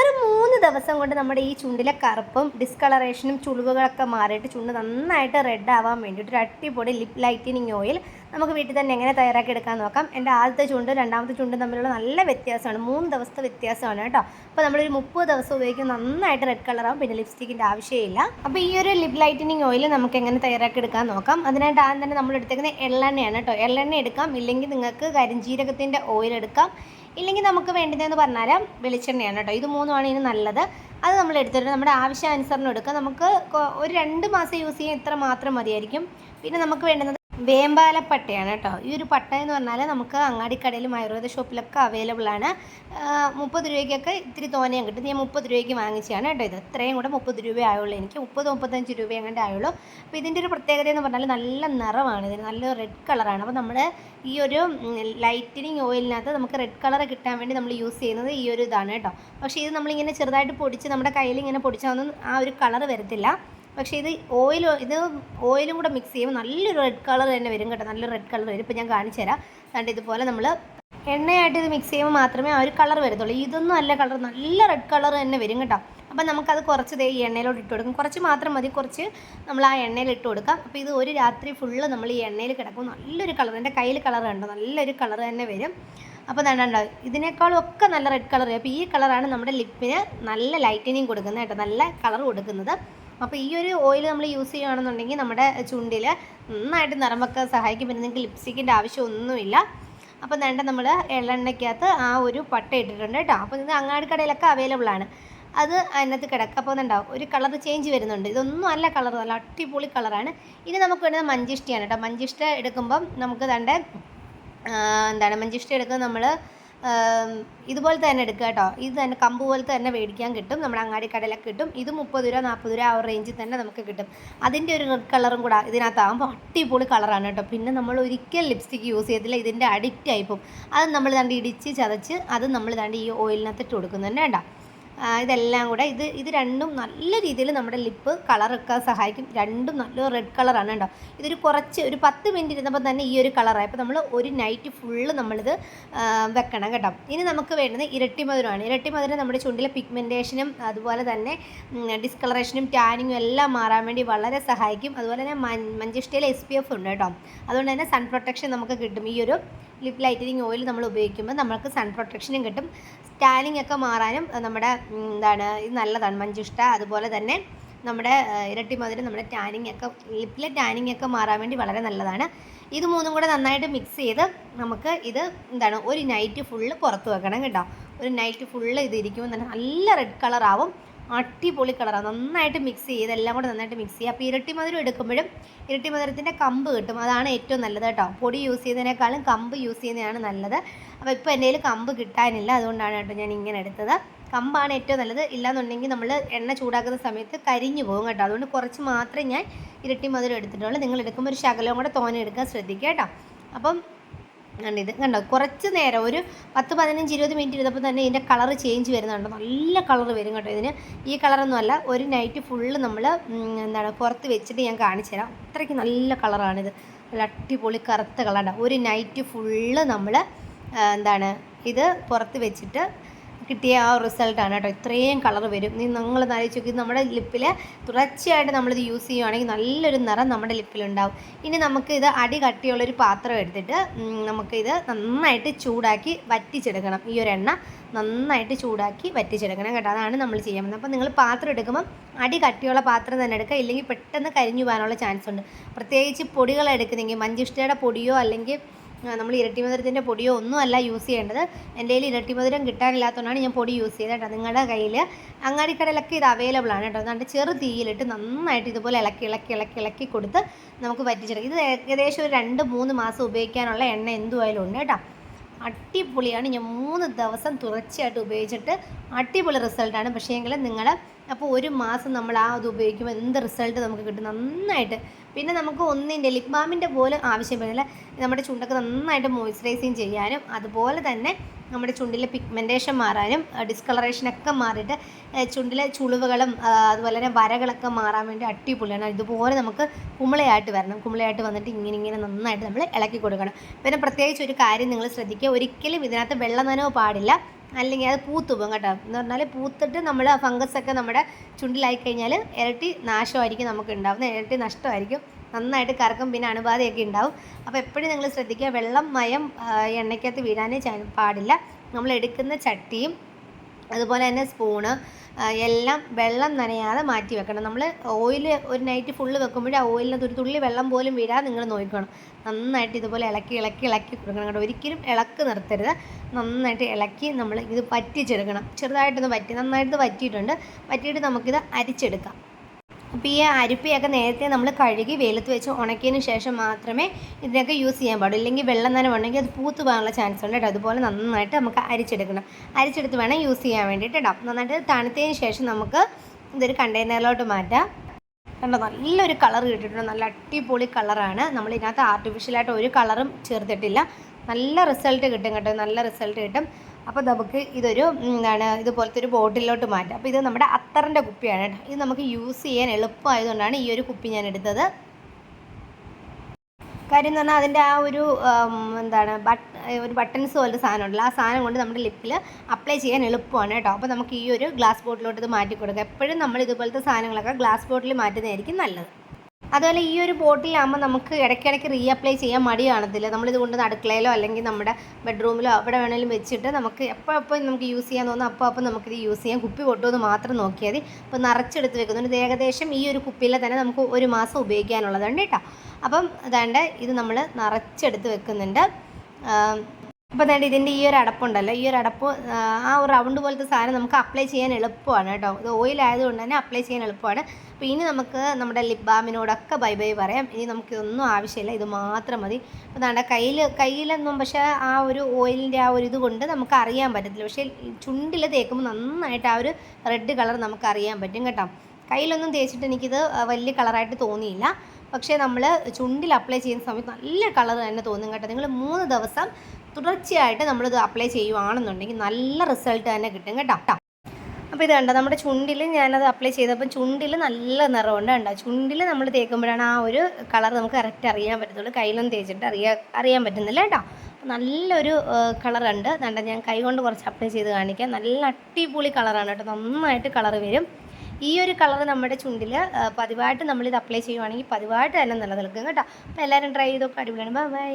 വെറും മൂന്ന് ദിവസം കൊണ്ട് നമ്മുടെ ഈ ചുണ്ടിലെ കറുപ്പും ഡിസ്കളറേഷനും ചുളിവുകളൊക്കെ മാറിയിട്ട് ചുണ്ട് നന്നായിട്ട് റെഡ് ആവാൻ വേണ്ടിയിട്ട് ഒരു അടിപൊളി ലിപ് ലൈറ്റനിങ് ഓയിൽ നമുക്ക് വീട്ടിൽ തന്നെ എങ്ങനെ തയ്യാറാക്കി എടുക്കാൻ നോക്കാം. എന്റെ ആദ്യത്തെ ചുണ്ട് രണ്ടാമത്തെ ചുണ്ട് തമ്മിലുള്ള നല്ല വ്യത്യാസമാണ്. മൂന്ന് ദിവസത്തെ വ്യത്യാസമാണ് കേട്ടോ. അപ്പോൾ നമ്മളൊരു മുപ്പത് ദിവസം ഉപയോഗിക്കുമ്പോൾ നന്നായിട്ട് റെഡ് കളറാവും പിന്നെ ലിപ്സ്റ്റിക്കിന്റെ ആവശ്യമില്ല. അപ്പോൾ ഈ ഒരു ലിപ് ലൈറ്റനിങ് ഓയിൽ നമുക്ക് എങ്ങനെ തയ്യാറാക്കി എടുക്കാൻ നോക്കാം. അതിനായിട്ട് ആദ്യം തന്നെ നമ്മൾ എടുത്തേക്കുന്നത് എള്ളെണ്ണയാണ് കേട്ടോ. എള്ളെണ്ണ എടുക്കാം. ഇല്ലെങ്കിൽ നിങ്ങൾക്ക് കരിഞ്ജീരകത്തിന്റെ ഓയിൽ എടുക്കാം. ഇല്ലെങ്കിൽ നമുക്ക് വേണ്ടതെന്ന് പറഞ്ഞാൽ വെളിച്ചെണ്ണയാണ് കേട്ടോ. ഇത് മൂന്നുമാണ് ഇതിന് നല്ലത്. അത് നമ്മൾ എടുത്തിട്ട് നമ്മുടെ ആവശ്യാനുസരണം എടുക്കുക. നമുക്ക് ഒരു രണ്ട് മാസം യൂസ് ചെയ്യാൻ ഇത്ര മാത്രം മതിയായിരിക്കും. പിന്നെ നമുക്ക് വേണ്ടുന്നത് വേമ്പാലപ്പട്ടയാണ് കേട്ടോ. ഈ ഒരു പട്ട എന്ന് പറഞ്ഞാൽ നമുക്ക് അങ്ങാടിക്കടയിലും ആയുർവേദ ഷോപ്പിലൊക്കെ അവൈലബിൾ ആണ്. മുപ്പത് രൂപയ്ക്കൊക്കെ ഇത്തിരി തോനെയും കിട്ടും. ഞാൻ മുപ്പത് രൂപയ്ക്ക് വാങ്ങിച്ചതാണ് കേട്ടോ ഇത്. ഇത്രയും കൂടെ മുപ്പത് രൂപ ആയുള്ളൂ. എനിക്ക് മുപ്പത് മുപ്പത്തഞ്ച് രൂപ എങ്ങാണ്ട് ആയുള്ളൂ. അപ്പോൾ ഇതിന്റെ ഒരു പ്രത്യേകത എന്ന് പറഞ്ഞാൽ നല്ല നിറമാണ്. ഇതിന് നല്ല റെഡ് കളറാണ് അപ്പോൾ നമ്മൾ ഈ ഒരു ലൈറ്റനിങ് ഓയിലിനകത്ത് നമുക്ക് റെഡ് കളർ കിട്ടാൻ വേണ്ടി നമ്മൾ യൂസ് ചെയ്യുന്നത് ഈ ഒരു ഇതാണ് കേട്ടോ. പക്ഷേ ഇത് നമ്മളിങ്ങനെ ചെറുതായിട്ട് പൊടിച്ച് നമ്മുടെ കയ്യിൽ ഇങ്ങനെ പൊടിച്ചാൽ ഒന്നും ആ ഒരു കളർ വരത്തില്ല. പക്ഷേ ഇത് ഓയിൽ ഇത് ഓയിലും കൂടെ മിക്സ് ചെയ്യുമ്പോൾ നല്ലൊരു റെഡ് കളർ തന്നെ വരും കേട്ടോ. നല്ല റെഡ് കളർ വരും. ഇപ്പോൾ ഞാൻ കാണിച്ചു തരാം. കണ്ട് ഇതുപോലെ നമ്മൾ എണ്ണയായിട്ട് ഇത് മിക്സ് ചെയ്യുമ്പോൾ മാത്രമേ ആ ഒരു കളർ വരത്തുള്ളൂ. ഇതൊന്നും അല്ല കളർ നല്ല റെഡ് കളർ തന്നെ വരും കേട്ടോ. അപ്പം നമുക്കത് കുറച്ച് ദേ ഈ എണ്ണയിലോട്ട് ഇട്ട് കൊടുക്കും. കുറച്ച് മാത്രം മതി. കുറച്ച് നമ്മൾ ആ എണ്ണയിൽ ഇട്ട് കൊടുക്കാം. അപ്പോൾ ഇത് ഒരു രാത്രി ഫുള്ള് നമ്മൾ ഈ എണ്ണയിൽ കിടക്കും നല്ലൊരു കളർ എന്റെ കയ്യിൽ കളർ കണ്ടോ? നല്ലൊരു കളർ തന്നെ വരും. അപ്പോൾ കണ്ടോ? ഇതിനേക്കാളും ഒക്കെ നല്ല റെഡ് കളർ അപ്പോൾ ഈ കളറാണ് നമ്മുടെ ലിപ്പിന് നല്ല ലൈറ്റനിങ് കൊടുക്കുന്നത് കേട്ടോ. നല്ല കളർ കൊടുക്കുന്നത്. അപ്പോൾ ഈ ഒരു ഓയിൽ നമ്മൾ യൂസ് ചെയ്യുകയാണെന്നുണ്ടെങ്കിൽ നമ്മുടെ ചുണ്ടിൽ നന്നായിട്ട് നിറം വെക്കാൻ സഹായിക്കും. പിന്നെ നിങ്ങൾക്ക് ലിപ്സ്റ്റിക്കിന്റെ ആവശ്യമൊന്നുമില്ല. അപ്പോൾ വേണ്ട നമ്മൾ എള്ളെണ്ണയ്ക്കകത്ത് ആ ഒരു പട്ട ഇട്ടിട്ടുണ്ട് കേട്ടോ. അപ്പോൾ ഇത് അങ്ങാടിക്കടയിലൊക്കെ അവൈലബിൾ ആണ്. അത് അതിനകത്ത് കിടക്കുക അപ്പോൾ ഒരു കളർ ചേഞ്ച് വരുന്നുണ്ട്. ഇതൊന്നും അല്ല കളർ നല്ല അടിപൊളി കളറാണ് ഇനി നമുക്ക് വേണ്ടത് മഞ്ചിഷ്ടയാണ് കേട്ടോ. മഞ്ചിഷ്ട എടുക്കുമ്പം നമുക്ക് തന്റെ എന്താണ്? മഞ്ചിഷ്ട എടുക്കുമ്പോൾ നമ്മൾ ഇതുപോലെ തന്നെ എടുക്കുക കേട്ടോ. ഇത് തന്നെ കമ്പ് പോലത്തെ തന്നെ മേടിക്കാൻ കിട്ടും. നമ്മുടെ അങ്ങാടി കടയിലൊക്കെ കിട്ടും. ഇത് മുപ്പത് രൂപ നാൽപ്പത് രൂപ ആ ഒരു റേഞ്ചിൽ തന്നെ നമുക്ക് കിട്ടും. അതിന്റെ ഒരു റെഡ് കളറും കൂടെ ഇതിനകത്താകുമ്പോൾ അടിപൊളി കളറാണ് കേട്ടോ. പിന്നെ നമ്മൾ ഒരിക്കൽ ലിപ്സ്റ്റിക്ക് യൂസ് ചെയ്തില്ല ഇതിന്റെ അഡിക്റ്റ് ആയിപ്പോവും അത് നമ്മൾ ദാണ്ട് ഇടിച്ച് ചതച്ച് അത് നമ്മൾ ദാണ്ട് ഈ ഓയിലിനകത്ത് ഇട്ട് കൊടുക്കുന്നുണ്ട് കേട്ടോ ആ, ഇതെല്ലാം കൂടെ ഇത് ഇത് രണ്ടും നല്ല രീതിയിൽ നമ്മുടെ ലിപ്പ് കളറൊക്കെ സഹായിക്കും. രണ്ടും നല്ല റെഡ് കളറാണ് കേട്ടോ ഇതൊരു കുറച്ച് ഒരു പത്ത് മിനിറ്റ് ഇരുന്നപ്പോൾ തന്നെ ഈ ഒരു കളറായി അപ്പോൾ നമ്മൾ ഒരു നൈറ്റ് ഫുള്ള് നമ്മളിത് വെക്കണം കേട്ടോ. ഇനി നമുക്ക് വേണ്ടത് ഇരട്ടി മധുരമാണ്. ഇരട്ടി മധുരം നമ്മുടെ ചുണ്ടിലെ പിഗ്മെന്റേഷനും അതുപോലെ തന്നെ ഡിസ്കളറേഷനും ടാനിങ്ങും എല്ലാം മാറാൻ വേണ്ടി വളരെ സഹായിക്കും. അതുപോലെ തന്നെ മഞ്ചിഷ്ടയിൽ എസ് പി എഫ് ഉണ്ട് കേട്ടോ അതുകൊണ്ട് തന്നെ സൺ പ്രൊട്ടക്ഷൻ നമുക്ക് കിട്ടും. ഈ ഒരു ലിപ് ലൈറ്റനിങ് ഓയിൽ നമ്മൾ ഉപയോഗിക്കുമ്പോൾ നമുക്ക് സൺ പ്രൊട്ടക്ഷനും കിട്ടും. സ്റ്റാനിങ് ഒക്കെ മാറാനും നമ്മുടെ എന്താണ് ഇത് നല്ലതാണ് മഞ്ചുഷ്ട അതുപോലെ തന്നെ നമ്മുടെ ഇരട്ടി മധുരം നമ്മുടെ ടാനിങ് ഒക്കെ ലിപ്പിലെ ടാനിങ് ഒക്കെ മാറാൻ വേണ്ടി വളരെ നല്ലതാണ്. ഇത് മൂന്നും കൂടെ നന്നായിട്ട് മിക്സ് ചെയ്ത് നമുക്ക് ഇത് എന്താണ് ഒരു നൈറ്റ് ഫുള്ള് പുറത്ത് വെക്കണം കേട്ടോ. ഒരു നൈറ്റ് ഫുള്ള് ഇത് ഇരിക്കുമ്പോൾ തന്നെ നല്ല റെഡ് ആവും. അടിപൊളി കളറാണ് നന്നായിട്ട് മിക്സ് ചെയ്ത് എല്ലാം കൂടെ നന്നായിട്ട് മിക്സ് ചെയ്യുക. അപ്പോൾ ഇരട്ടി മധുരം എടുക്കുമ്പോഴും ഇരട്ടി മധുരത്തിന്റെ കമ്പ് കിട്ടും. അതാണ് ഏറ്റവും നല്ലത് കേട്ടോ. പൊടി യൂസ് ചെയ്യുന്നതിനേക്കാളും കമ്പ് യൂസ് ചെയ്യുന്നതാണ് നല്ലത്. അപ്പോൾ ഇപ്പോൾ എന്റെ കയ്യിൽ കമ്പ് കിട്ടാനില്ല. അതുകൊണ്ടാണ് കേട്ടോ ഞാൻ ഇങ്ങനെ എടുത്തത്. കമ്പാണ് ഏറ്റവും നല്ലത്. ഇല്ലാന്നുണ്ടെങ്കിൽ നമ്മൾ എണ്ണ ചൂടാക്കുന്ന സമയത്ത് കരിഞ്ഞു പോകും കേട്ടോ. അതുകൊണ്ട് കുറച്ച് മാത്രമേ ഞാൻ ഇരട്ടി മധുരം എടുത്തിട്ടുള്ളൂ. നിങ്ങൾ എടുക്കുമ്പോൾ ഒരു ശകലവും കൂടെ തോനെ എടുക്കാൻ ശ്രദ്ധിക്കുക കേട്ടോ. അപ്പം കണ്ടോ ഇത്? കണ്ടോ? കുറച്ച് നേരം ഒരു പത്ത് പതിനഞ്ച് ഇരുപത് മിനിറ്റ് ഇരുന്നപ്പോൾ തന്നെ ഇതിന്റെ കളർ ചേഞ്ച് വരുന്നുണ്ട് നല്ല കളർ വരും കേട്ടോ ഇതിന്. ഈ കളറൊന്നും അല്ല ഒരു നൈറ്റ് ഫുള്ള് നമ്മൾ എന്താണ് പുറത്ത് വെച്ചിട്ട് ഞാൻ കാണിച്ചു തരാം. അത്രയ്ക്ക് നല്ല കളറാണിത്. നല്ല അടിപൊളി കറുത്ത കളറാണ്. ഒരു നൈറ്റ് ഫുള്ള് നമ്മൾ എന്താണ് ഇത് പുറത്ത് വെച്ചിട്ട് കിട്ടിയ ആ റിസൾട്ടാണ് കേട്ടോ. ഇത്രയും കളർ വരും. നീ നിങ്ങൾ നാലിച്ച് നോക്കി നമ്മുടെ ലിപ്പിൽ തുടർച്ചയായിട്ട് നമ്മളിത് യൂസ് ചെയ്യുവാണെങ്കിൽ നല്ലൊരു നിറം നമ്മുടെ ലിപ്പിലുണ്ടാവും ഇനി നമുക്ക് ഇത് അടി കട്ടിയുള്ളൊരു പാത്രം എടുത്തിട്ട് നമുക്കിത് നന്നായിട്ട് ചൂടാക്കി വറ്റിച്ചെടുക്കണം. ഈ ഒരു എണ്ണ നന്നായിട്ട് ചൂടാക്കി വറ്റിച്ചെടുക്കണം കേട്ടോ. അതാണ് നമ്മൾ ചെയ്യാൻ പോകുന്നത്. അപ്പോൾ നിങ്ങൾ പാത്രം എടുക്കുമ്പം അടി കട്ടിയുള്ള പാത്രം തന്നെ എടുക്കുക. ഇല്ലെങ്കിൽ പെട്ടെന്ന് കരിഞ്ഞു പോകാനുള്ള ചാൻസ് ഉണ്ട്. പ്രത്യേകിച്ച് പൊടികൾ എടുക്കുന്നെങ്കിൽ മഞ്ചിഷ്ടയുടെ പൊടിയോ അല്ലെങ്കിൽ നമ്മൾ ഇരട്ടി മധുരത്തിന്റെ പൊടിയോ ഒന്നുമല്ല യൂസ് ചെയ്യേണ്ടത്. എന്റെ കയ്യിൽ ഇരട്ടി മധുരം കിട്ടാനില്ലാത്തതുകൊണ്ടാണ് ഞാൻ പൊടി യൂസ് ചെയ്തത് കേട്ടോ നിങ്ങളുടെ കയ്യിൽ. അങ്ങാടിക്കടയിലൊക്കെ ഇത് അവൈലബിൾ ആണ് കേട്ടോ. അതുകൊണ്ട് ചെറു തീയിലിട്ട് നന്നായിട്ട് ഇതുപോലെ ഇളക്കി ഇളക്കി ഇളക്കി ഇളക്കി കൊടുത്ത് നമുക്ക് വറ്റിച്ചെടുക്കാം. ഇത് ഏകദേശം ഒരു രണ്ട് മൂന്ന് മാസം ഉപയോഗിക്കാനുള്ള എണ്ണ എന്തുമായാലും ഉണ്ട് കേട്ടോ. അടിപൊളിയാണ്. ഞാൻ മൂന്ന് ദിവസം തുടർച്ചയായിട്ട് ഉപയോഗിച്ചിട്ട് അടിപൊളി റിസൾട്ടാണ് പക്ഷേ എങ്കിൽ നിങ്ങൾ അപ്പോൾ ഒരു മാസം നമ്മൾ ആ അത് ഉപയോഗിക്കുമ്പോൾ എന്ത് റിസൾട്ട് നമുക്ക് കിട്ടും? നന്നായിട്ട്. പിന്നെ നമുക്ക് ഒന്നിന്റെ ലിപ് ബാമിന്റെ പോലും ആവശ്യം വരുന്നില്ല നമ്മുടെ ചുണ്ടൊക്കെ നന്നായിട്ട് മോയ്സ്ചറൈസിങ് ചെയ്യാനും അതുപോലെ തന്നെ നമ്മുടെ ചുണ്ടിലെ പിഗ്മെന്റേഷൻ മാറാനും ഡിസ്കളറേഷനൊക്കെ മാറിയിട്ട് ചുണ്ടിലെ ചുളിവുകളും അതുപോലെ തന്നെ വരകളൊക്കെ മാറാൻ വേണ്ടി അടിപൊളിയാണ്. ഇതുപോലെ നമുക്ക് കുമിളയായിട്ട് വരണം. കുമിളയായിട്ട് വന്നിട്ട് ഇങ്ങനെ ഇങ്ങനെ നന്നായിട്ട് നമ്മൾ ഇളക്കി കൊടുക്കണം. പിന്നെ പ്രത്യേകിച്ച് ഒരു കാര്യം നിങ്ങൾ ശ്രദ്ധിക്കുക. ഒരിക്കലും ഇതിനകത്ത് വെള്ള നനവ് പാടില്ല. അല്ലെങ്കിൽ അത് പൂത്തുപോകും കേട്ടോ. എന്ന് പറഞ്ഞാൽ പൂത്തിട്ട് നമ്മൾ ഫംഗസ് ഒക്കെ നമ്മുടെ ചുണ്ടിലായി കഴിഞ്ഞാൽ ഇരട്ടി നാശമായിരിക്കും നമുക്ക് ഉണ്ടാവുന്നത് ഇരട്ടി നഷ്ടമായിരിക്കും. നന്നായിട്ട് കറക്കും പിന്നെ അണുബാധയൊക്കെ ഉണ്ടാവും. അപ്പോൾ എപ്പോഴും നിങ്ങൾ ശ്രദ്ധിക്കുക വെള്ളം മയം എണ്ണയ്ക്കകത്ത് വീഴാനേ പാടില്ല. നമ്മൾ എടുക്കുന്ന ചട്ടിയും അതുപോലെ തന്നെ സ്പൂണ് എല്ലാം വെള്ളം നനയാതെ മാറ്റി വെക്കണം. നമ്മൾ ഓയിൽ ഒരു നൈറ്റ് ഫുള്ള് വെക്കുമ്പോഴേ ആ ഓയിലിനകത്ത് ഒരു തുള്ളി വെള്ളം പോലും വീഴാതെ നിങ്ങൾ നോക്കണം. നന്നായിട്ട് ഇതുപോലെ ഇളക്കി ഇളക്കി ഇളക്കി കൊടുക്കണം കേട്ടോ. ഒരിക്കലും ഇളക്ക് നിർത്തരുത്. നന്നായിട്ട് ഇളക്കി നമ്മൾ ഇത് പറ്റിച്ചെടുക്കണം ചെറുതായിട്ടൊന്ന് പറ്റി നന്നായിട്ട് വറ്റിയിട്ടുണ്ട്. വറ്റിയിട്ട് നമുക്കിത് അരിച്ചെടുക്കാം. അപ്പോൾ ഈ അരിപ്പയൊക്കെ നേരത്തെ നമ്മൾ കഴുകി വെയിലത്ത് വെച്ച് ഉണക്കിയതിന് ശേഷം മാത്രമേ ഇതിനൊക്കെ യൂസ് ചെയ്യാൻ പാടുള്ളൂ. ഇല്ലെങ്കിൽ വെള്ളം തന്നെ ഉണ്ടെങ്കിൽ അത് പൂത്ത് പോകാനുള്ള ചാൻസ് ഉണ്ട് കേട്ടോ. അതുപോലെ നന്നായിട്ട് നമുക്ക് അരിച്ചെടുക്കണം. അരിച്ചെടുത്ത് വേണം യൂസ് ചെയ്യാൻ വേണ്ടിയിട്ട് കേട്ടോ. നന്നായിട്ട് തണുത്തതിന് ശേഷം നമുക്ക് ഇതൊരു കണ്ടെയ്നറിലോട്ട് മാറ്റാം. കണ്ടോ? നല്ലൊരു കളർ കിട്ടിയിട്ടുണ്ട്. നല്ല അടിപൊളി കളറാണ് നമ്മൾ ഇതിനകത്ത് ആർട്ടിഫിഷ്യലായിട്ട് ഒരു കളറും ചേർത്തിട്ടില്ല. നല്ല റിസൾട്ട് കിട്ടും കേട്ടോ. നല്ല റിസൾട്ട് കിട്ടും. അപ്പോൾ നമുക്ക് ഇതൊരു എന്താണ് ഇതുപോലത്തെ ഒരു ബോട്ടിലോട്ട് മാറ്റാം. അപ്പോൾ ഇത് നമ്മുടെ അത്തറിന്റെ കുപ്പിയാണ് കേട്ടോ. ഇത് നമുക്ക് യൂസ് ചെയ്യാൻ എളുപ്പമായതുകൊണ്ടാണ് ഈ ഒരു കുപ്പി ഞാൻ എടുത്തത്. കാര്യം എന്ന് പറഞ്ഞാൽ അതിന്റെ ആ ഒരു എന്താണ് ബട്ട് ഒരു ബട്ടൺസ് പോലത്തെ സാധനം ഉണ്ടല്ലോ ആ സാധനം കൊണ്ട് നമ്മുടെ ലിപ്പിൽ അപ്ലൈ ചെയ്യാൻ എളുപ്പമാണ് കേട്ടോ. അപ്പോൾ നമുക്ക് ഈ ഒരു ഗ്ലാസ് ബോട്ടിലോട്ട് ഇത് മാറ്റി കൊടുക്കാം എപ്പോഴും നമ്മൾ ഇതുപോലത്തെ സാധനങ്ങളൊക്കെ ഗ്ലാസ് ബോട്ടിൽ മാറ്റുന്നതായിരിക്കും നല്ലത്. അതുപോലെ ഈ ഒരു ബോട്ടിലാകുമ്പോൾ നമുക്ക് ഇടയ്ക്കിടയ്ക്ക് റീഅപ്ലൈ ചെയ്യാൻ മടി കാണത്തില്ല നമ്മളിത് കൊണ്ട് അടുക്കളയിലോ അല്ലെങ്കിൽ നമ്മുടെ ബെഡ്റൂമിലോ അവിടെ വേണമെങ്കിലും വെച്ചിട്ട് നമുക്ക് എപ്പോൾ എപ്പോൾ നമുക്ക് യൂസ് ചെയ്യാൻ തോന്നുന്നു അപ്പോൾ അപ്പോൾ നമുക്കിത് യൂസ് ചെയ്യാം. കുപ്പി പൊട്ടുമെന്ന് മാത്രം നോക്കിയാൽ മതി. അപ്പോൾ നിറച്ചെടുത്ത് വെക്കുന്നുണ്ട് ഏകദേശം ഈ ഒരു കുപ്പിയിൽ തന്നെ നമുക്ക് ഒരു മാസം ഉപയോഗിക്കാനുള്ളതുണ്ട് കേട്ടോ. അപ്പം അതാണ്ട് ഇത് നമ്മൾ നിറച്ചെടുത്ത് വെക്കുന്നുണ്ട്. അപ്പോൾ തന്നെ ഇതിന്റെ ഈ ഒരു അടപ്പുണ്ടല്ലോ. ഈ ഒരു അടപ്പ് ആ, ഒരു റൗണ്ട് പോലത്തെ സാധനം നമുക്ക് അപ്ലൈ ചെയ്യാൻ എളുപ്പമാണ് കേട്ടോ. ഇത് ഓയിൽ ആയതുകൊണ്ട് തന്നെ അപ്ലൈ ചെയ്യാൻ എളുപ്പമാണ്. അപ്പോൾ ഇനി നമുക്ക് നമ്മുടെ ലിപ് ബാമിനോടൊക്കെ ബൈ ബൈ പറയാം. ഇനി നമുക്ക് ഇതൊന്നും ആവശ്യമില്ല. ഇത് മാത്രം മതി. അപ്പോൾ നമ്മുടെ കയ്യിൽ കയ്യിലൊന്നും പക്ഷേ ആ ഒരു ഓയിലിന്റെ ആ ഒരു ഇത് കൊണ്ട് നമുക്ക് അറിയാൻ പറ്റത്തില്ല. പക്ഷേ ചുണ്ടിൽ തേക്കുമ്പോൾ നന്നായിട്ട് ആ ഒരു റെഡ് കളർ നമുക്ക് അറിയാൻ പറ്റും കേട്ടോ. കയ്യിലൊന്നും തേച്ചിട്ട് എനിക്കിത് വലിയ കളറായിട്ട് തോന്നിയില്ല. പക്ഷേ നമ്മൾ ചുണ്ടിൽ അപ്ലൈ ചെയ്യുന്ന സമയത്ത് നല്ല കളർ തന്നെ തോന്നും കേട്ടോ. നിങ്ങൾ മൂന്ന് ദിവസം തുടർച്ചയായിട്ട് നമ്മളിത് അപ്ലൈ ചെയ്യുവാണെന്നുണ്ടെങ്കിൽ നല്ല റിസൾട്ട് തന്നെ കിട്ടും കേട്ടോ. അപ്പോൾ ഇത് കണ്ടോ നമ്മുടെ ചുണ്ടിൽ ഞാനത് അപ്ലൈ ചെയ്തപ്പോൾ ചുണ്ടിൽ നല്ല നിറമുണ്ട് കണ്ടോ. ചുണ്ടിൽ നമ്മൾ തേക്കുമ്പോഴാണ് ആ ഒരു കളർ നമുക്ക് കറക്റ്റ് അറിയാൻ പറ്റത്തുള്ളൂ. കയ്യിലൊന്നും തേച്ചിട്ട് അറിയാൻ അറിയാൻ പറ്റുന്നില്ല കേട്ടോ. നല്ലൊരു കളറുണ്ട് കണ്ട ഞാൻ കൈ കൊണ്ട് കുറച്ച് അപ്ലൈ ചെയ്ത് കാണിക്കാം. നല്ല അടിപൊളി കളറാണ് കേട്ടോ. നന്നായിട്ട് കളർ വരും. ഈ ഒരു കളർ നമ്മുടെ ചുണ്ടിൽ പതിവായിട്ട് നമ്മളിത് അപ്ലൈ ചെയ്യുവാണെങ്കിൽ പതിവായിട്ട് തന്നെ നിലനിൽക്കും കേട്ടോ. അപ്പോൾ എല്ലാവരും ട്രൈ ചെയ്തൊക്കെ അടിപൊളിയാണ്. Bye bye